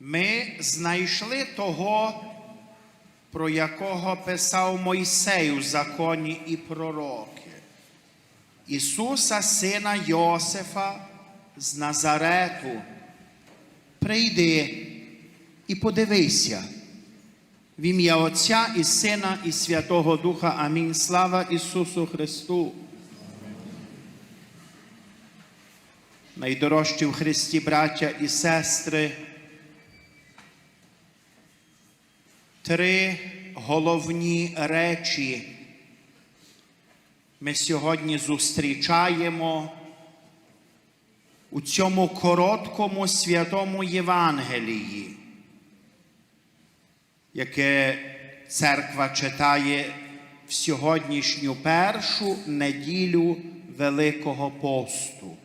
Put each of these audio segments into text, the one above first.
Ми знайшли того, про якого писав Мойсей у законі і пророки. Ісуса, сина Йосифа з Назарету. Прийди і подивися. В ім'я Отця і Сина, і Святого Духа. Амінь. Слава Ісусу Христу. Найдорожчі в Христі, браття і сестри. Три головні речі ми сьогодні зустрічаємо у цьому короткому святому Євангелії, яке церква читає в сьогоднішню першу неділю Великого посту.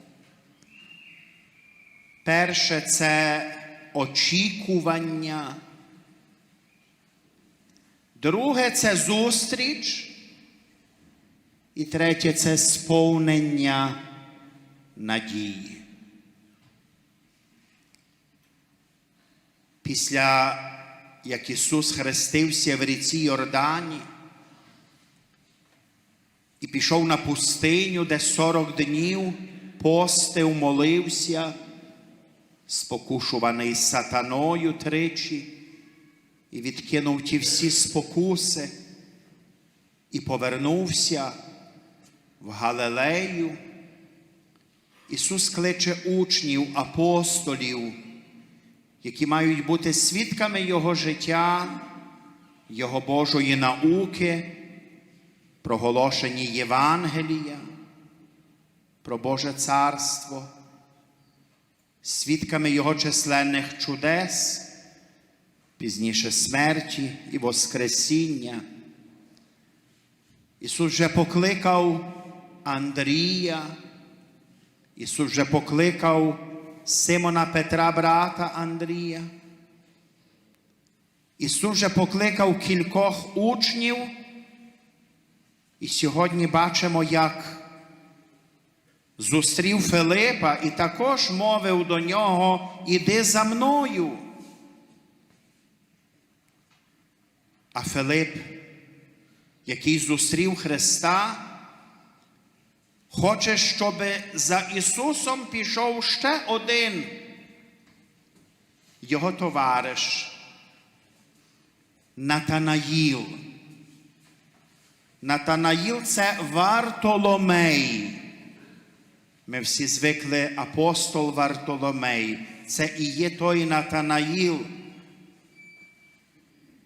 Перше це очікування. Друге це зустріч. І третє це сповнення надії. Після як Ісус хрестився в ріці Йордані і пішов на пустиню, де 40 днів постив, молився, спокушуваний сатаною тричі, і відкинув ті всі спокуси, і повернувся в Галилею. Ісус кличе учнів, апостолів, які мають бути свідками Його життя, Його Божої науки, проголошені Євангелія, про Боже Царство, свідками Його численних чудес, пізніше смерті і Воскресіння. Ісус вже покликав Андрія, Ісус вже покликав Симона Петра, брата Андрія. Ісус вже покликав кількох учнів, і сьогодні бачимо, як зустрів Филипа і також мовив до нього Іди за мною. А Филип, який зустрів Христа, хоче, щоб за Ісусом пішов ще один його товариш Натанаїл. Натанаїл це Вартоломей. Ми всі звикли апостол Вартоломей. Це і є той Натанаїл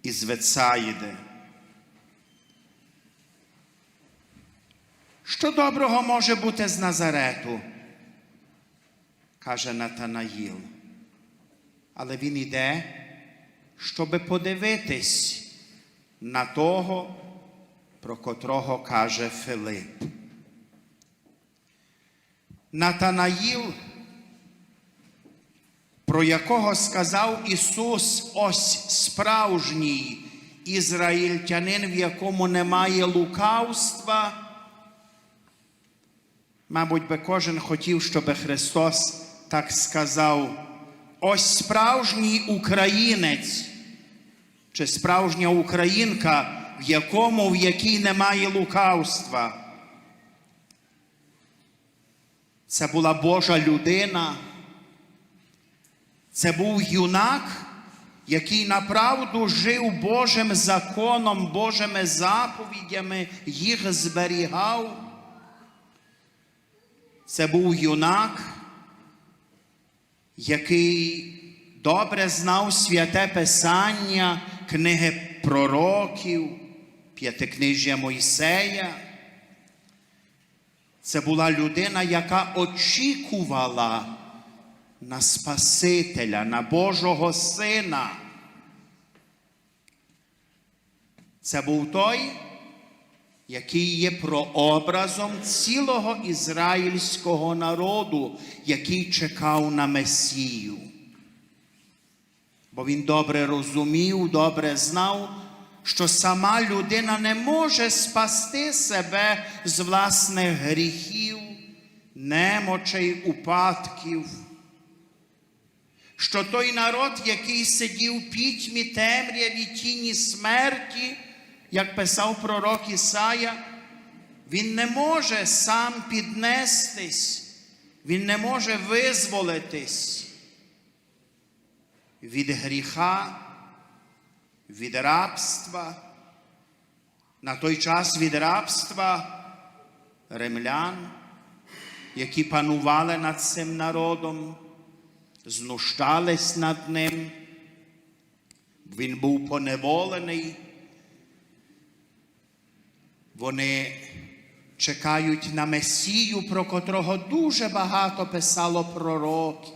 із Вецаїди. Що доброго може бути з Назарету? каже Натанаїл. Але він іде, щоби подивитись на того, про котрого каже Филип. Натанаїл, про якого сказав Ісус, ось справжній ізраїльтянин, в якому немає лукавства. Мабуть, би кожен хотів, щоб Христос так сказав, ось справжній українець чи справжня українка, в якому в якій немає лукавства. Це була Божа людина. Це був юнак, який направду жив Божим законом, Божими заповідями, їх зберігав. Це був юнак, який добре знав святе Писання, книги пророків, п'ятикнижжя Мойсея. Це була людина, яка очікувала на Спасителя, на Божого Сина. Це був той, який є прообразом цілого ізраїльського народу, який чекав на Месію. Бо він добре розумів, добре знав, що сама людина не може спасти себе з власних гріхів, немочей, упадків. Що той народ, який сидів в пітьмі, темряві, тіні смерті, як писав пророк Ісая, він не може сам піднестись, він не може визволитись від гріха, від рабства. На той час від рабства римлян, які панували над цим народом, знущались над ним. Він був поневолений. Вони чекають на Месію, про котрого дуже багато писало пророків.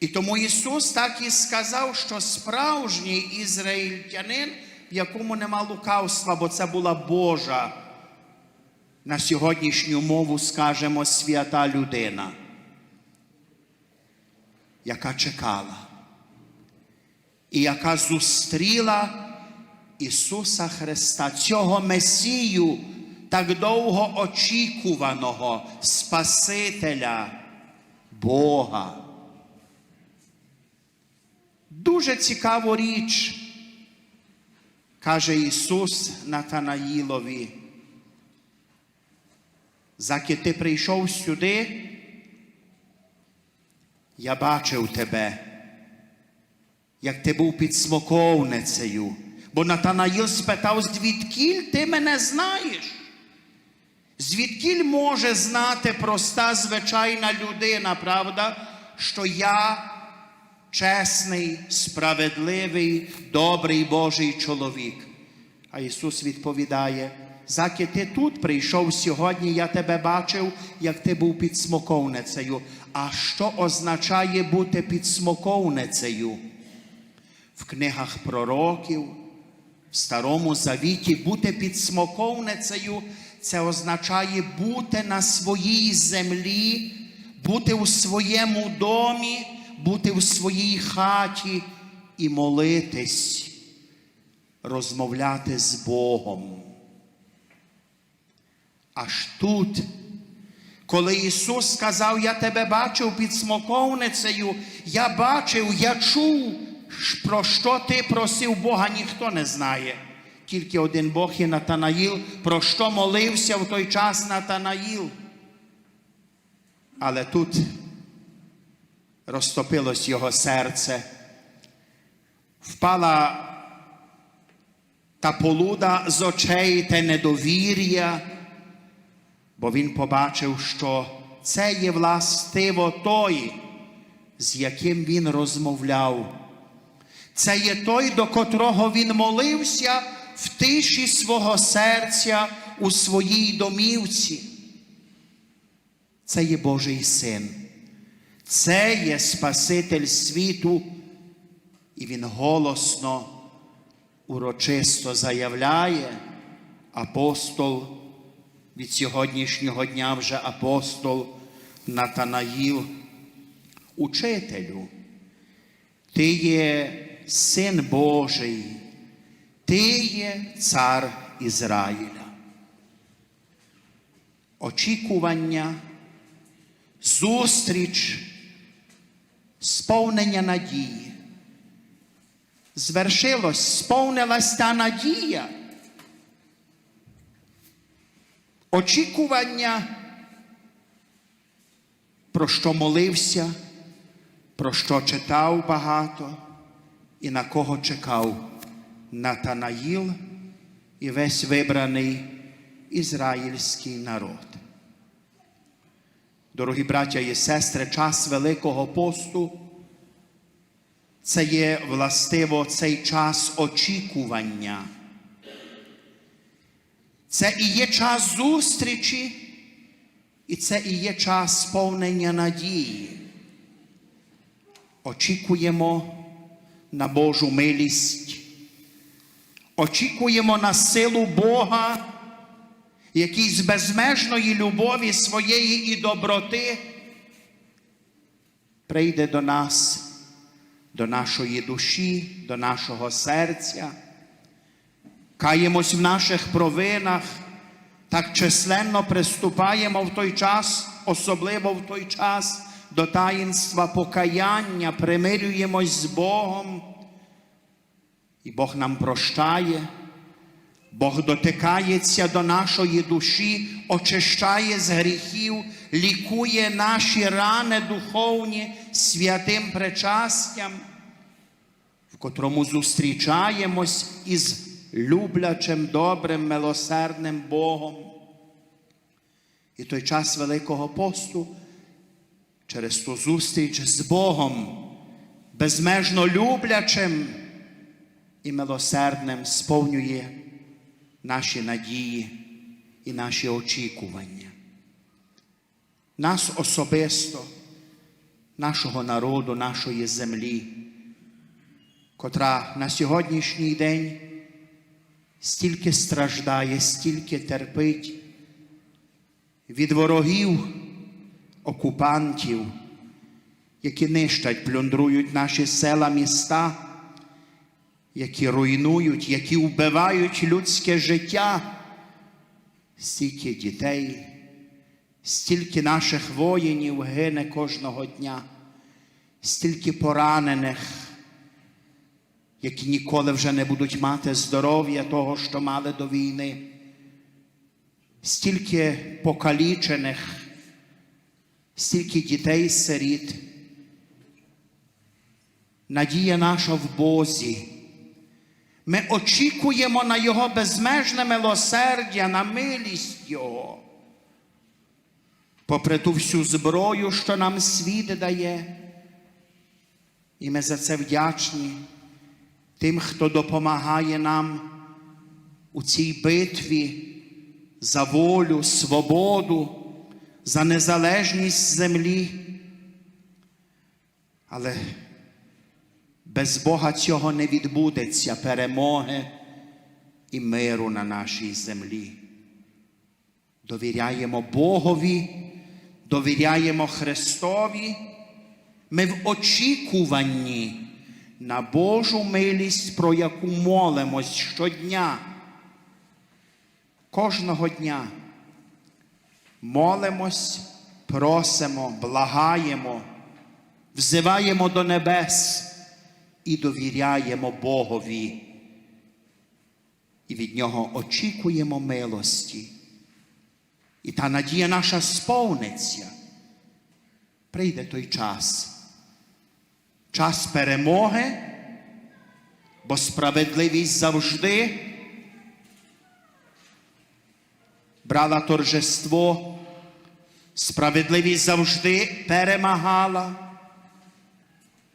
І тому Ісус так і сказав, що справжній ізраїльтянин, в якому нема лукавства, бо це була Божа, на сьогоднішню мову скажемо свята людина, яка чекала і яка зустріла Ісуса Христа, цього Месію, так довго очікуваного Спасителя Бога. Дуже цікаву річ, каже Ісус Натанаїлові. Заки ти прийшов сюди, я бачив тебе, як ти був під смоковницею. Бо Натанаїл спитав, звідкіль ти мене знаєш? Звідкіль може знати проста звичайна людина, правда, що я чесний, справедливий, добрий Божий чоловік. А Ісус відповідає: заки ти тут прийшов сьогодні, я тебе бачив, як ти був під смоковницею. А що означає бути під смоковницею? В книгах пророків, в Старому Завіті бути під смоковницею це означає бути на своїй землі, бути у своєму домі, бути у своїй хаті і молитись, розмовляти з Богом. Аж тут, коли Ісус сказав, я тебе бачив під смоковницею, я бачив, я чув, про що ти просив Бога, ніхто не знає. Тільки один Бог і Натанаїл, про що молився в той час Натанаїл. Але тут розтопилось його серце, впала та полуда з очей те недовір'я, бо він побачив, що це є властиво той, з яким він розмовляв. Це є той, до котрого він молився в тиші свого серця у своїй домівці. Це є Божий син. Це є Спаситель світу, і Він голосно, урочисто заявляє апостол від сьогоднішнього дня вже апостол Натанаїл, учителю. Ти є син Божий, ти є цар Ізраїля. Очікування, зустріч, сповнення надії. Звершилось, сповнилась та надія. Очікування, про що молився, про що читав багато і на кого чекав Натанаїл і весь вибраний ізраїльський народ. Дорогі браття і сестри, час Великого посту це є властиво цей час очікування. Це і є час зустрічі, і це і є час сповнення надії. Очікуємо на Божу милість, очікуємо на силу Бога, який з безмежної любові своєї і доброти прийде до нас, до нашої душі, до нашого серця. Каємось в наших провинах, так численно приступаємо в той час, особливо в той час до таїнства покаяння, примирюємось з Богом, і Бог нам прощає, Бог дотикається до нашої душі, очищає з гріхів, лікує наші рани духовні святим причастям, в котрому зустрічаємось із люблячим, добрим, милосердним Богом. І той час Великого посту через ту зустріч з Богом, безмежно люблячим і милосердним сповнює наші надії і наші очікування. Нас особисто, нашого народу, нашої землі, котра на сьогоднішній день стільки страждає, стільки терпить від ворогів, окупантів, які нищать, плюндрують наші села, міста, які руйнують, які вбивають людське життя, стільки дітей, стільки наших воїнів гине кожного дня, стільки поранених, які ніколи вже не будуть мати здоров'я того, що мали до війни стільки покалічених, стільки дітей сиріт. Надія наша в Бозі. Ми очікуємо на Його безмежне милосердя, на милість Його. Попри ту всю зброю, що нам світ дає, і ми за це вдячні тим, хто допомагає нам у цій битві за волю, свободу, за незалежність землі. Але без Бога цього не відбудеться перемоги і миру на нашій землі. Довіряємо Богові, довіряємо Христові. Ми в очікуванні на Божу милість, про яку молимось щодня кожного дня молимось, просимо, благаємо, взиваємо до небес і довіряємо Богові. І від Нього очікуємо милості. І та надія наша сповниться. Прийде той час, час перемоги, бо справедливість завжди брала торжество, справедливість завжди перемагала,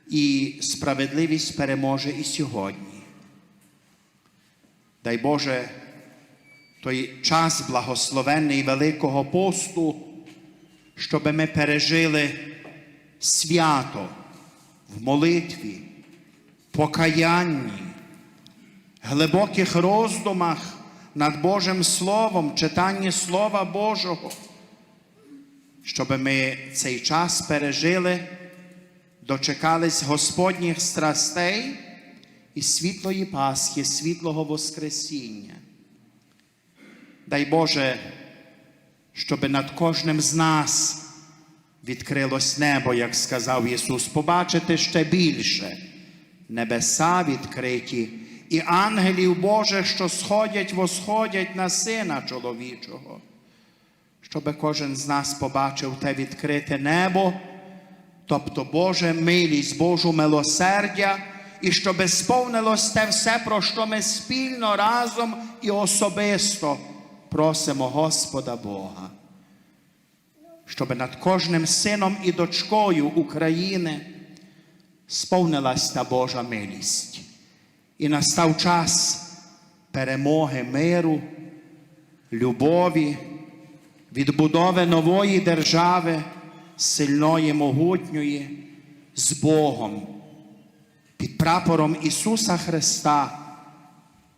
і справедливість переможе і сьогодні. Дай Боже, той час благословенний Великого посту, щоб ми пережили свято в молитві, покаянні, глибоких роздумах над Божим Словом, читанні Слова Божого, щоб ми цей час пережили, дочекались Господніх страстей і світлої Пасхи, світлого Воскресіння. Дай Боже, щоб над кожним з нас відкрилось небо, як сказав Ісус, побачити ще більше. Небеса відкриті і ангелів Божих, що сходять, восходять на Сина чоловічого, щоб кожен з нас побачив те відкрите небо, тобто Боже милість, Божу милосердя, і щоб сповнилось те все, про що ми спільно разом і особисто просимо Господа Бога. Щоб над кожним сином і дочкою України сповнилась та Божа милість. І настав час перемоги миру, любові, відбудови нової держави, сильної, могутньої, з Богом, під прапором Ісуса Христа,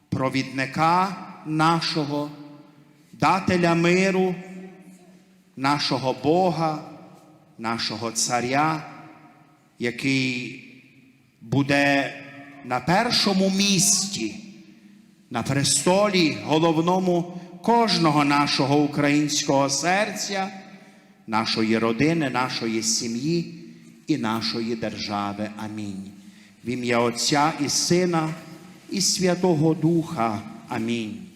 провідника нашого, дателя миру, нашого Бога, нашого Царя, який буде на першому місці, на престолі головному кожного нашого українського серця, нашої родини, нашої сім'ї і нашої держави. Амінь. В ім'я Отця і Сина і Святого Духа. Амінь.